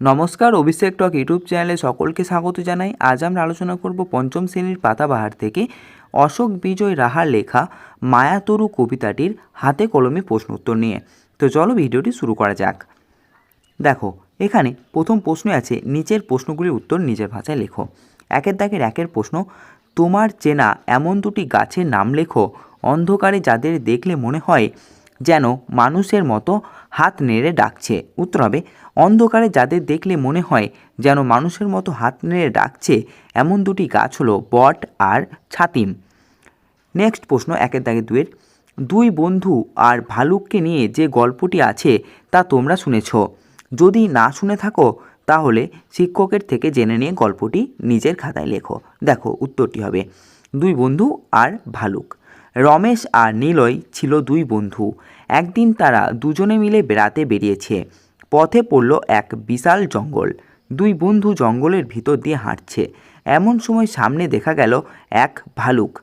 নমস্কার, অভিষেক টক ইউটিউব চ্যানেলে সকলকে স্বাগত জানাই। আজ আমরা আলোচনা করব পঞ্চম শ্রেণির পাতাবাহার থেকে অশোক বিজয় রাহার লেখা মায়াতরু কবিতাটির হাতে কলমে প্রশ্ন উত্তর নিয়ে। তো চলো ভিডিওটি শুরু করা যাক। দেখো, এখানে প্রথম প্রশ্ন আছে, নিচের প্রশ্নগুলির উত্তর নিজের ভাষায় লেখো। একের দাগের একের প্রশ্ন, তোমার চেনা এমন দুটি গাছের নাম লেখো। অন্ধকারে যাদের দেখলে মনে হয় যেন মানুষের মতো হাত নেড়ে ডাকছে। উত্তর হবে অন্ধকারে যাদের দেখলে মনে হয় যেন মানুষের মতো হাত নেড়ে ডাকছে, এমন দুটি গাছ হলো বট আর ছাতিম। নেক্সট প্রশ্ন একের দাগে দুয়ের দুই বন্ধু আর ভালুককে নিয়ে যে গল্পটি আছে তা তোমরা শুনেছ। যদি না শুনে থাকো, তাহলে শিক্ষকের থেকে জেনে নিয়ে গল্পটি নিজের খাতায় লেখো। দেখো উত্তরটি হবে, দুই বন্ধু আর ভালুক। রমেশ আর নীলয় ছিল দুই বন্ধু। একদিন তারা দুজনে মিলে বেড়াতে বেরিয়েছে। পথে পড়ল এক বিশাল জঙ্গল। দুই বন্ধু জঙ্গলের ভিতর দিয়ে হাঁটছে। এমন সময় সামনে দেখা গেল এক ভালুক।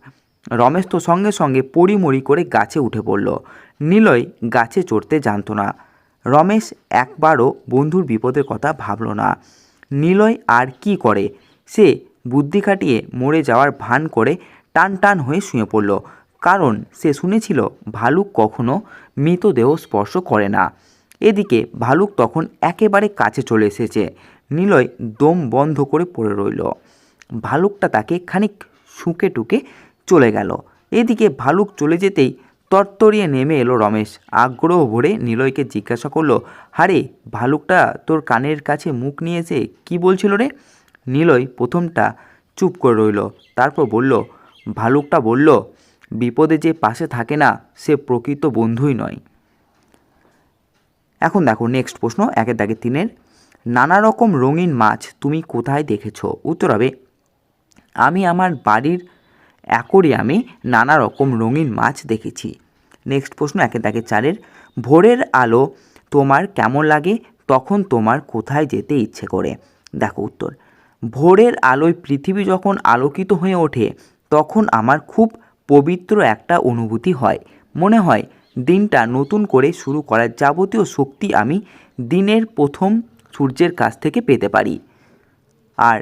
রমেশ তো সঙ্গে সঙ্গে পড়িমড়ি করে গাছে উঠে পড়ল। নিলয় গাছে চড়তে জানতো না। রমেশ একবারও বন্ধুর বিপদের কথা ভাবল না। নিলয় আর কি করে? সে বুদ্ধি খাটিয়ে মরে যাওয়ার ভান করে টান টান হয়ে শুয়ে পড়ল। কারণ সে শুনেছিল ভালুক কখনো মৃতদেহ স্পর্শ করে না। এদিকে ভালুক তখন একেবারে কাছে চলে এসেছে। নিলয় দম বন্ধ করে পড়ে রইল। ভালুকটা তাকে খানিক শুকে টুকে চলে গেল। এদিকে ভালুক চলে যেতেই তরতরিয়ে নেমে এলো রমেশ। আগ্রহ ভরে নিলয়কে জিজ্ঞাসা করল, হারে, ভালুকটা তোর কানের কাছে মুখ নিয়ে এসে কী বলছিল রে? নিলয় প্রথমটা চুপ করে রইল, তারপর বলল, ভালুকটা বলল বিপদে যে পাশে থাকে না, সে প্রকৃত বন্ধুই নয়। এখন দেখো নেক্সট প্রশ্ন, একের দাগে তিনের। নানা রকম রঙিন মাছ তুমি কোথায় দেখেছ? উত্তর হবে, আমি আমার বাড়ির অ্যাকোরিয়ামে নানা রকম রঙিন মাছ দেখেছি। নেক্সট প্রশ্ন, একের দাগে চারের। ভোরের আলো তোমার কেমন লাগে? তখন তোমার কোথায় যেতে ইচ্ছে করে? দেখো উত্তর, ভোরের আলোয় পৃথিবী যখন আলোকিত হয়ে ওঠে, তখন আমার খুব পবিত্র একটা অনুভূতি হয়। মনে হয়, দিনটা নতুন করে শুরু করার যাবতীয় শক্তি আমি দিনের প্রথম সূর্যের কাছ থেকে পেতে পারি। আর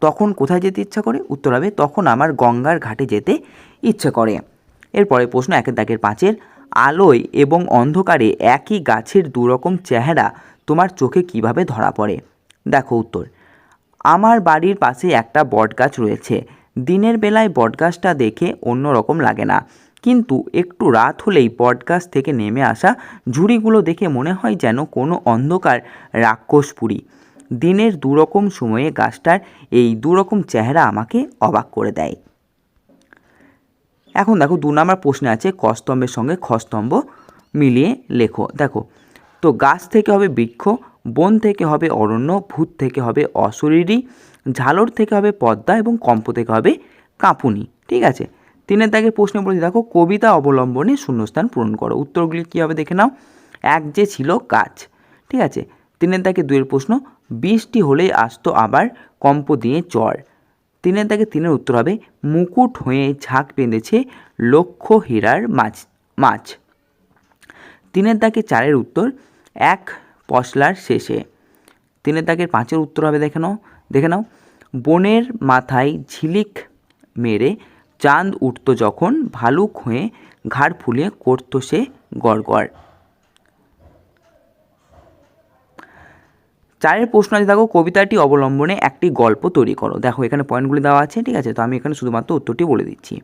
তখন কোথায় যেতে ইচ্ছা করে? উত্তর হবে, তখন আমার গঙ্গার ঘাটে যেতে ইচ্ছে করে। এরপরে প্রশ্ন একের দাগের পাঁচের, আলোয় এবং অন্ধকারে একই গাছের দুরকম চেহারা তোমার চোখে কীভাবে ধরা পড়ে? দেখো উত্তর, আমার বাড়ির পাশে একটা বটগাছ রয়েছে। দিনের বেলায় বটগাছটা দেখে অন্য রকম লাগে না। কিন্তু একটু রাত হলেই বটগাছ থেকে নেমে আসা ঝুড়িগুলো দেখে মনে হয় যেন কোনো অন্ধকার রাক্ষসপুরী। দিনের দুরকম সময়ে গাছটার এই দুরকম চেহারা আমাকে অবাক করে দেয়। এখন দেখো, দু নম্বর প্রশ্নে আছে, কস্তম্ভের সঙ্গে খস্তম্ভ মিলিয়ে লেখো। দেখো, তো গাছ থেকে হবে বৃক্ষ বন থেকে হবে অরণ্য, ভূত থেকে হবে অশরীরী, ঝালর থেকে হবে পদ্মা এবং কম্প থেকে হবে কাঁপুনি। ঠিক আছে? তিনের দাগে প্রশ্ন বলছি, দেখো কবিতা অবলম্বনে শূন্যস্থান পূরণ করো। উত্তরগুলি কী হবে দেখে নাও। এক যে ছিল কাজ ঠিক আছে? তিনের দাগে দুয়ের প্রশ্ন, বৃষ্টি হলেই আসতো আবার কম্প দিয়ে চর তিনের দাগে তিনের উত্তর হবে, মুকুট হয়ে ঝাঁক বেঁধেছে লক্ষ হীরার মাছ মাছ। তিনের দাগে চারের উত্তর, এক পশলার শেষে। তিনের দাগের পাঁচের উত্তর হবে দেখে নাও দেখে নাও। বনের মাথায় ঝিলিক মেরে চাঁদ উঠত যখন ভালুক হয়ে ঘাড় ফুলিয়ে করত সে গড়গড়। চারের প্রশ্ন আছে, দেখো, কবিতাটি অবলম্বনে একটি গল্প তৈরি করো। দেখো, এখানে পয়েন্টগুলি দেওয়া আছে, ঠিক আছে? তো আমি এখানে শুধুমাত্র উত্তরটি বলে দিচ্ছি।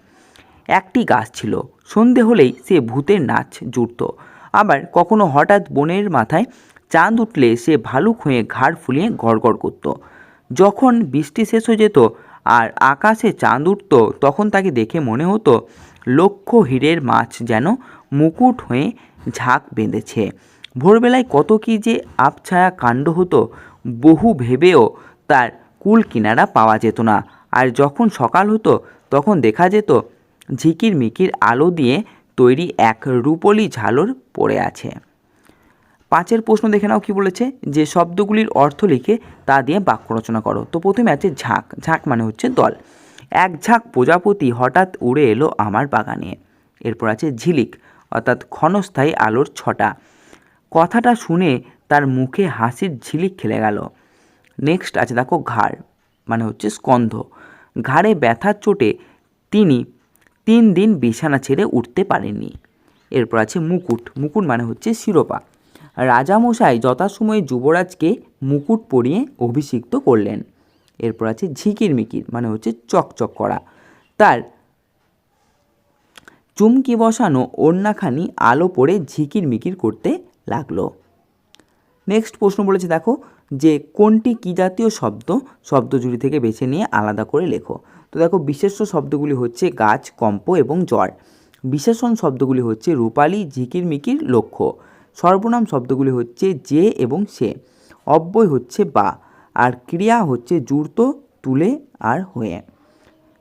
একটি গাছ ছিল, সন্ধে হলেই সে ভূতের নাচ জুড়ত। আবার কখনো হঠাৎ বনের মাথায় চাঁদ উঠলে সে ভালুক হয়ে ঘাড় ফুলিয়ে গড়গড় করত। যখন বৃষ্টি শেষ হয়ে যেত আর আকাশে চাঁদ উঠত, তখন তাকে দেখে মনে হতো লক্ষ হীরের মাছ যেন মুকুট হয়ে ঝাঁক বেঁধেছে। ভোরবেলায় কত কী যে আবছায়া কাণ্ড হতো, বহু ভেবেও তার কুল কিনারা পাওয়া যেত না। আর যখন সকাল হতো, তখন দেখা যেত ঝিকির মিকির আলো দিয়ে তৈরি এক রূপলি ঝালর পড়ে আছে। পাঁচের প্রশ্ন দেখে নাও কি বলেছে, যে শব্দগুলির অর্থ লিখে তা দিয়ে বাক্য রচনা করো। তো প্রথমে আছে ঝাঁক। ঝাঁক মানে হচ্ছে দল। এক ঝাঁক প্রজাপতি হঠাৎ উড়ে এলো আমার বাগানে। এরপর আছে ঝিলিক, অর্থাৎ ক্ষণস্থায়ী আলোর ছটা। কথাটা শুনে তার মুখে হাসির ঝিলিক খেলে গেল। নেক্সট আছে দেখো ঘাড় মানে হচ্ছে স্কন্ধ। ঘাড়ে ব্যথার চোটে তিনি তিন দিন বিছানা ছেড়ে উঠতে পারেননি। এরপর আছে মুকুট। মুকুট মানে হচ্ছে শিরোপা। রাজামশাই যথাসময়ে যুবরাজকে মুকুট পরিয়ে অভিষিক্ত করলেন। এরপর আছে ঝিকির মিকির মানে হচ্ছে চকচক করা। তার চুমকি বসানো ওড়নাখানি আলো পড়ে ঝিকির মিকির করতে লাগল। নেক্সট প্রশ্ন বলেছে, দেখো, যে কোনটি কী জাতীয় শব্দ? শব্দজুড়ি থেকে বেছে নিয়ে আলাদা করে লেখো। তো দেখো, বিশেষ্য শব্দগুলি হচ্ছে গাছ, কম্প এবং জ্বর। বিশেষণ শব্দগুলি হচ্ছে রূপালী ঝিকির মিকির লক্ষ্য। সর্বনাম শব্দগুলি হচ্ছে যে এবং সে। অব্যয় হচ্ছে বা, আর ক্রিয়া হচ্ছে জুড়ত, তুলে, আর হয়ে।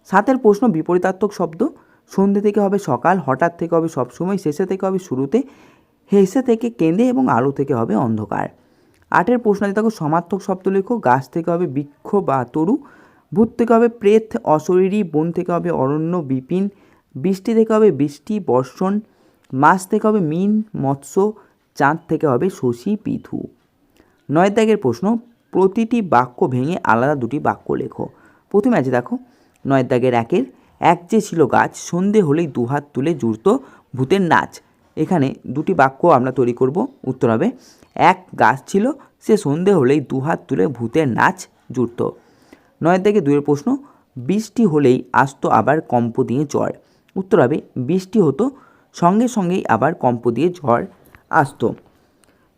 সাতের প্রশ্ন বিপরীতাত্মক শব্দ। সন্ধে থেকে হবে সকাল, হঠাৎ থেকে হবে সবসময়, শেষে থেকে হবে শুরুতে, হেসে থেকে কেঁদে এবং আলো থেকে হবে অন্ধকার। আটের প্রশ্ন আছে দেখো সমার্থক শব্দ লেখো, গাছ থেকে হবে বৃক্ষ বা তরু, ভূত থেকে হবে প্রেত, অশরীরী, বন থেকে হবে অরণ্য, বিপিন, বৃষ্টি থেকে হবে বৃষ্টি, বর্ষণ, মাছ থেকে হবে মিন, মৎস্য চাঁদ থেকে হবে শশী পিথু নয় দাগের প্রশ্ন, প্রতিটি বাক্য ভেঙে আলাদা দুটি বাক্য লেখো। প্রথমে আছে দেখো নয় দাগের একের, এক যে ছিল গাছ, সন্ধে হলেই দুহাত তুলে জুড়ত ভূতের নাচ। এখানে দুটি বাক্য আমরা তৈরি করব, উত্তর হবে, এক গাছ ছিল, সে সন্ধে হলেই দুহাত তুলে ভূতের নাচ জুড়ত। নয় থেকে দুয়ের প্রশ্ন, বৃষ্টি হলেই আসতো আবার কম্প দিয়ে ঝড় উত্তর হবে, বৃষ্টি হতো, সঙ্গে সঙ্গেই আবার কম্প দিয়ে ঝড় আসতো।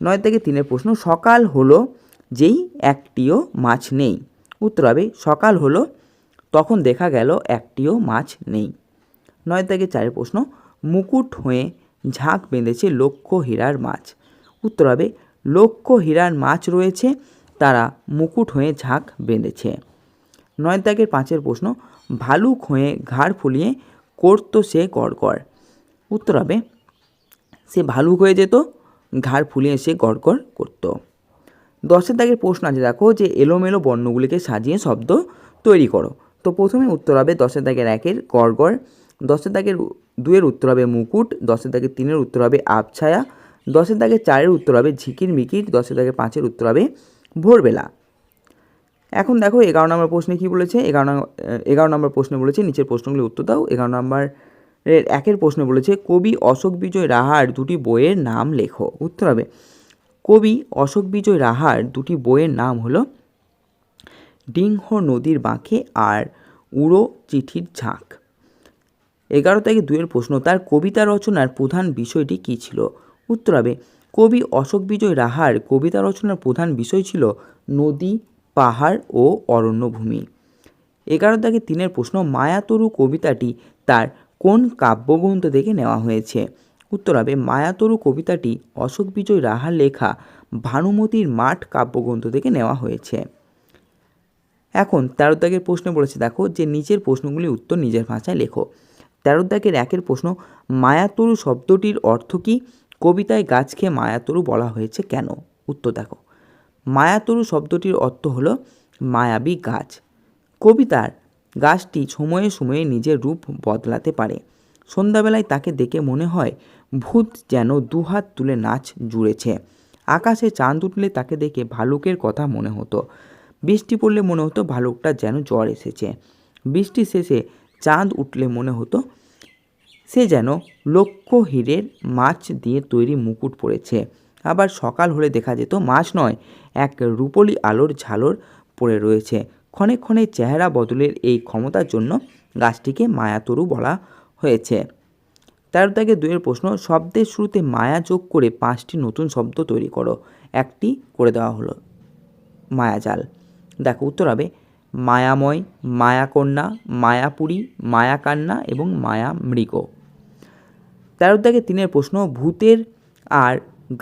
নয় থেকে তিনের প্রশ্ন, সকাল হলো যেই একটিও মাছ নেই। উত্তর হবে, সকাল হলো তখন দেখা গেল একটিও মাছ নেই। নয় থেকে চারের প্রশ্ন, মুকুট হয়ে ঝাঁক বেঁধেছে লক্ষ হীরার মাছ। উত্তর হবে লক্ষ হীরার মাছ রয়েছে, তারা মুকুট হয়ে ঝাঁক বেঁধেছে। নয় দাগের পাঁচের প্রশ্ন, ভালুক হয়ে ঘাড় ফুলিয়ে করতো সে গড়গড়। উত্তর হবে সে ভালুক হয়ে যেত, ঘাড় ফুলিয়ে সে গড়গড় করতো। দশের দাগের প্রশ্ন আছে, দেখো যে এলোমেলো বর্ণগুলিকে সাজিয়ে শব্দ তৈরি করো। তো প্রথমে উত্তর হবে দশের দাগের একের গড়গড়, দশের দাগের দুয়ের উত্তর হবে মুকুট, দশের দাগের তিনের উত্তর হবে আবছায়া, দশের দাগের চারের উত্তর হবে ঝিকির মিকির, দশের দাগের পাঁচের উত্তর হবে ভোরবেলা। এখন দেখো এগারো নম্বর প্রশ্নে কী বলেছে? এগারো নম্বর এগারো নম্বর প্রশ্নে বলেছে, নিচের প্রশ্নগুলি উত্তর দাও। এগারো নম্বর এর একের প্রশ্ন বলেছে, কবি অশোক বিজয় রাহার দুটি বইয়ের নাম লেখো। উত্তর হবে, কবি অশোক বিজয় রাহার দুটি বইয়ের নাম হলো, ডিংহ নদীর বাঁকে আর উড়ো চিঠির ঝাঁক। এগারো থেকে দুয়ের প্রশ্ন, তার কবিতা রচনার প্রধান বিষয়টি কী ছিল? উত্তর হবে, কবি অশোক বিজয় রাহার কবিতা রচনার প্রধান বিষয় ছিল নদী, পাহাড় ও অরণ্যভূমি। এগারো থেকে তিনের প্রশ্ন, মায়াতরু কবিতাটি তার কোন কাব্যগ্রন্থ থেকে নেওয়া হয়েছে? উত্তর হবে, মায়াতরু কবিতাটি অশোক বিজয় রাহার লেখা ভানুমতির মাঠ কাব্যগ্রন্থ থেকে নেওয়া হয়েছে। এখন তেরো দাগের প্রশ্নে বলেছে, দেখো, যে নিচের প্রশ্নগুলি উত্তর নিজের ভাষায় লেখো। তেরো দাগের একের প্রশ্ন, মায়াতরু শব্দটির অর্থ কী? কবিতায় গাছকে মায়াতরু বলা হয়েছে কেন? উত্তর দেখো, মায়াতরু শব্দটির অর্থ হলো, মায়াবী গাছ। কবিতার গাছটি সময়ে সময়ে নিজের রূপ বদলাতে পারে। সন্ধ্যাবেলায় তাকে দেখে মনে হয়, ভূত যেন দুহাত তুলে নাচ জুড়েছে। আকাশে চাঁদ উঠলে তাকে দেখে ভালুকের কথা মনে হতো। বৃষ্টি পড়লে মনে হতো ভালুকটা যেন জ্বর এসেছে। বৃষ্টি শেষে চাঁদ উঠলে মনে হতো, সে যেন লক্ষ হীরের মাছ দিয়ে তৈরি মুকুট পড়েছে আবার সকাল হলে দেখা যেত মাছ নয়, এক রূপলি আলোর ঝালর পড়ে রয়েছে। ক্ষণে ক্ষণে চেহারা বদলের এই ক্ষমতার জন্য গাছটিকে মায়াতরু বলা হয়েছে। তেরো থেকে দুইয়ের প্রশ্ন, শব্দের শুরুতে মায়া যোগ করে পাঁচটি নতুন শব্দ তৈরি করো। একটি করে দেওয়া হলো মায়াজাল দেখো, উত্তর হবে মায়াময়, মায়াকন্যা, মায়াপুরী, মায়াকান্না এবং মায়া মৃগ তেরো থেকে তিনের প্রশ্ন, ভূতের আর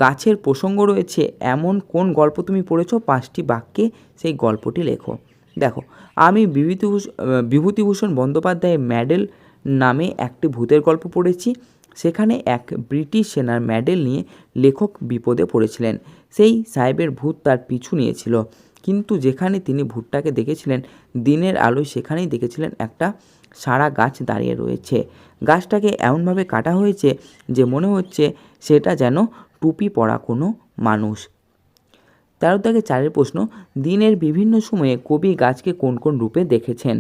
গাছের প্রসঙ্গ রয়েছে। এমন কোন গল্প তুমি পড়েছো? পাঁচটি বাক্যে সেই গল্পটি লেখো। দেখো, আমি বিভূতিভূষণ বিভূতিভূষণ বন্দ্যোপাধ্যায়ের ম্যাডেল নামে একটি ভূতের গল্প পড়েছি। সেখানে এক ব্রিটিশ সেনার মেডেল নিয়ে লেখক বিপদে পড়েছিলেন। সেই সাহেবের ভূত তার পিছু নিয়েছিল। কিন্তু যেখানে তিনি ভূতটাকে দেখেছিলেন, দিনের আলোয় সেখানেই দেখেছিলেন একটা সারা গাছ দাঁড়িয়ে রয়েছে। গাছটাকে এমনভাবে কাটা হয়েছে যে মনে হচ্ছে সেটা যেন টুপি পরা কোনো মানুষ। তেরো থেকে চারের প্রশ্ন, দিনের বিভিন্ন সময়ে কবি গাছকে কোন কোন রূপে দেখেছেন?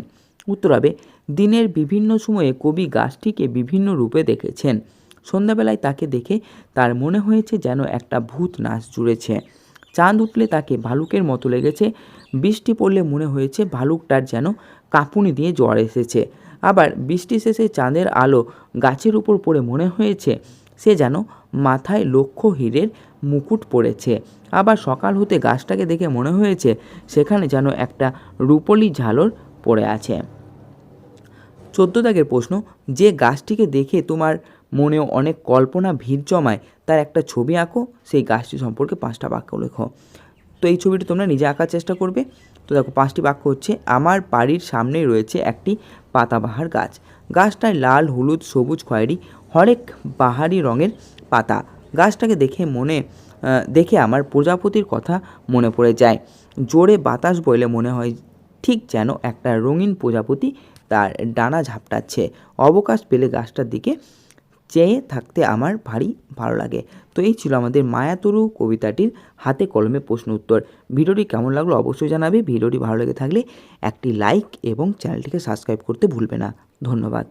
উত্তর হবে, দিনের বিভিন্ন সময়ে কবি গাছটিকে বিভিন্ন রূপে দেখেছেন। সন্ধ্যাবেলায় তাকে দেখে তার মনে হয়েছে যেন একটা ভূত নাচ জুড়েছে। চাঁদ উঠলে তাকে ভালুকের মতো লেগেছে, বৃষ্টি পড়লে মনে হয়েছে ভালুকটার যেন কাঁপুনি দিয়ে জ্বর এসেছে। আবার বৃষ্টি শেষে চাঁদের আলো গাছের উপর পড়ে মনে হয়েছে সে যেন মাথায় লক্ষ হীরের মুকুট পড়েছে। আবার সকাল হতে গাছটাকে দেখে মনে হয়েছে সেখানে যেন একটা রূপলি ঝালর পড়ে আছে। চোদ্দ দাগের প্রশ্ন, যে গাছটিকে দেখে তোমার মনেও অনেক কল্পনা, ভিড় জমায়, তার একটা ছবি আঁকো। সেই গাছটি সম্পর্কে পাঁচটা বাক্য লেখো। তো এই ছবিটি তোমরা নিজে আঁকার চেষ্টা করবে। তো দেখো, পাঁচটি বাক্য হচ্ছে, আমার বাড়ির সামনেই রয়েছে একটি পাতাবাহার গাছ। গাছটায় লাল, হলুদ, সবুজ খয়েরি, হরেক বাহারি রঙের পাতা। গাছটাকে দেখে মনে দেখে আমার প্রজাপতির কথা মনে পড়ে যায়। জোরে বাতাস বইলে মনে হয় ঠিক যেন একটা রঙিন প্রজাপতি তার ডানা ঝাপটাচ্ছে। অবকাশ পেলে গাছটার দিকে চেয়ে থাকতে আমার ভারী ভালো লাগে। তো এই ছিল আমাদের মায়াতরু কবিতাটির হাতে কলমে প্রশ্ন উত্তর। ভিডিওটি কেমন লাগল অবশ্যই জানাবে। ভিডিওটি ভালো লেগে থাকলে একটি লাইক এবং চ্যানেলটিকে সাবস্ক্রাইব করতে ভুলবে না। ধন্যবাদ।